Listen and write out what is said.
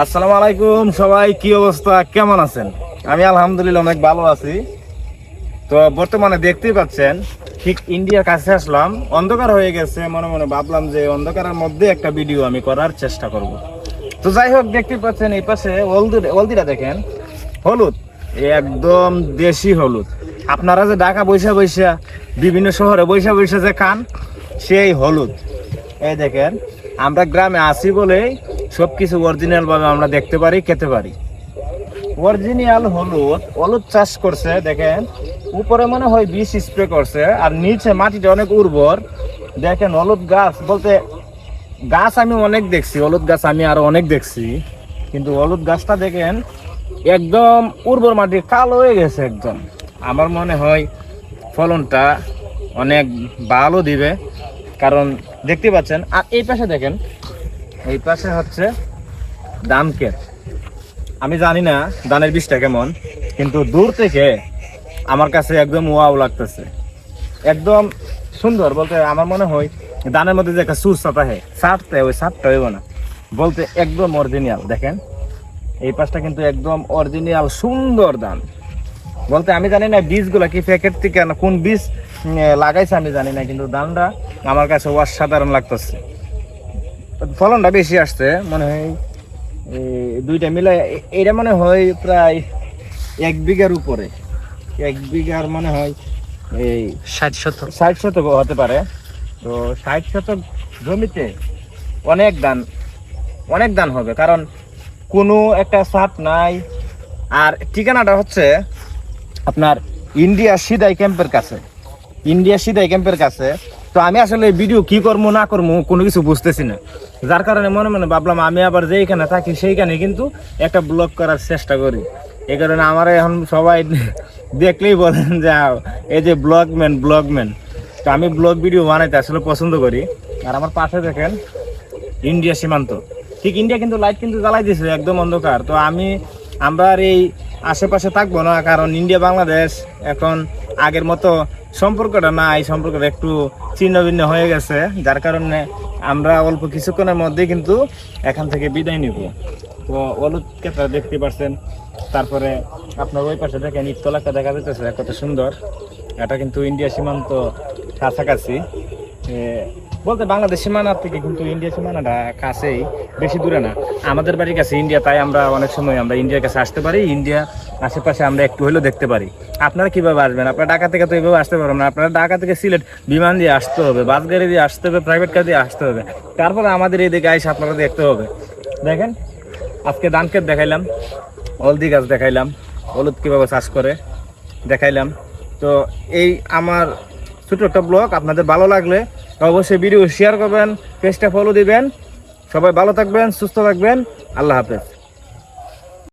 আসসালামু আলাইকুম, সবাই কি অবস্থা? কেমন আছেন? আমি আলহামদুলিল্লাহ অনেক ভালো আছি। তো বর্তমানে দেখতেই পাচ্ছেন, ঠিক ইন্ডিয়ার কাছে আসলাম, অন্ধকার হয়ে গেছে, মনে মনে ভাবলাম যে অন্ধকারের মধ্যে একটা ভিডিও আমি করার চেষ্টা করব। তো যাই হোক দেখতে পাচ্ছেন এই পাশে হলদিটা দেখেন, হলুদ, একদম দেশি হলুদ। আপনারা যে ঢাকা বৈশা বৈশা, বিভিন্ন শহরে বৈশা বৈশা যে খান, সেই হলুদ। এই দেখেন আমরা গ্রামে আসি বলেই সব কিছু অরিজিনাল ভাবে আমরা দেখতে পারি, খেতে পারি। অরিজিনাল হলুদ হলুদ চাষ করছে, দেখেন। উপরে মনে হয় বিষ স্প্রে করছে, আর নিচে মাটিটা অনেক উর্বর। দেখেন হলুদ গাছ বলতে গাছ আমি অনেক দেখছি, হলুদ গাছ আমি আরও অনেক দেখছি। কিন্তু হলুদ গাছটা দেখেন, একদম উর্বর মাটি, কালো হয়ে গেছে একদম। আমার মনে হয় ফলনটা অনেক ভালো দিবে, কারণ দেখতে পাচ্ছেন। আর এই পাশে দেখেন, এই পাশে হচ্ছে ধান ক্ষেত আমি জানি না দানের বিষটা কেমন, কিন্তু দূর থেকে আমার কাছে একদম ওয়াও লাগতেছে। একদম সুন্দর বলতে আমার মনে হয় দানের মধ্যে যে একটা সুরসাতা হে সারতে ওই সারটা হইব না। বলতে একদম অরিজিনাল দেখেন। এই পাশটা কিন্তু একদম অরিজিনাল সুন্দর ধান বলতে আমি জানি না বীজগুলা কি প্যাকেট থেকে কোন বীজ লাগাইছে আমি জানি না কিন্তু ধানটা আমার কাছে অসাধারণ লাগতেছে। ফলনটা বেশি আসছে মনে হয় এই দুইটা মিলে এটা মনে হয় প্রায় এক বিঘার উপরে। এক বিঘার মনে হয় এই ষাট শতক। ষাট শতক হতে পারে। তো ষাট শতক জমিতে অনেক ধান অনেক ধান হবে কারণ কোনো একটা সাপ নাই। আর ঠিকানাটা হচ্ছে আপনার ইন্ডিয়া সিদাই ক্যাম্পের কাছে। ইন্ডিয়া সিদাই ক্যাম্পের কাছে। তো আমি আসলে ভিডিও কি করব না করব কোনো কিছু বুঝতেছি না। যার কারণে মনে মনে ভাবলাম, আমি আবার যেইখানে থাকি সেইখানে কিন্তু একটা ব্লগ করার চেষ্টা করি। এই কারণে আমার এখন সবাই দেখলেই বলেন যে এই যে ব্লগম্যান ব্লগম্যান তো আমি ব্লগ ভিডিও বানাইতে আসলে পছন্দ করি। আর আমার পাশে দেখেন, ইন্ডিয়া সীমান্ত। ঠিক ইন্ডিয়া কিন্তু লাইট কিন্তু জ্বালাই দিয়েছে একদম অন্ধকার। তো আমি, আমরা এই আশেপাশে থাকব না, কারণ ইন্ডিয়া, বাংলাদেশ এখন আগের মতো সম্পর্কটা না এই সম্পর্কটা একটু ছিন্ন ভিন্ন হয়ে গেছে। যার কারণে আমরা অল্প কিছুক্ষণের মধ্যে কিন্তু এখান থেকে বিদায় নিব। তো হলুদ ক্ষেত্রে দেখতে পাচ্ছেন তারপরে আপনার ওই পাশে দেখেন ইটতলাটা দেখা যাচ্ছে কত সুন্দর। এটা কিন্তু ইন্ডিয়া সীমান্ত কাছাকাছি। বলতে বাংলাদেশ সীমানার থেকে কিন্তু ইন্ডিয়া সীমানাটা কাছেই, বেশি দূরে না। আমাদের বাড়ির কাছে ইন্ডিয়া, তাই আমরা অনেক সময় আমরা ইন্ডিয়ার কাছে আসতে পারি, ইন্ডিয়া আশেপাশে আমরা একটু হলেও দেখতে পারি। আপনারা কীভাবে আসবেন? আপনারা ঢাকা থেকে তো এইভাবে আসতে পারবেন না। আপনারা ঢাকা থেকে সিলেট বিমান দিয়ে আসতে হবে, বাস গাড়ি দিয়ে আসতে হবে প্রাইভেট কার দিয়ে আসতে হবে। তারপরে আমাদের এদিকে আইসে আপনারা দেখতে হবে। দেখেন, আজকে ধান ক্ষেত দেখাইলাম, হলদি গাছ দেখাইলাম, হলুদ কীভাবে চাষ করে দেখাইলাম। তো এই আমার ছোটো একটা ব্লগ, আপনাদের ভালো লাগলে অবশ্যই ভিডিও শেয়ার করবেন পেজটা ফলো দিবেন। সবাই ভালো থাকবেন সুস্থ থাকবেন। আল্লাহ হাফেজ।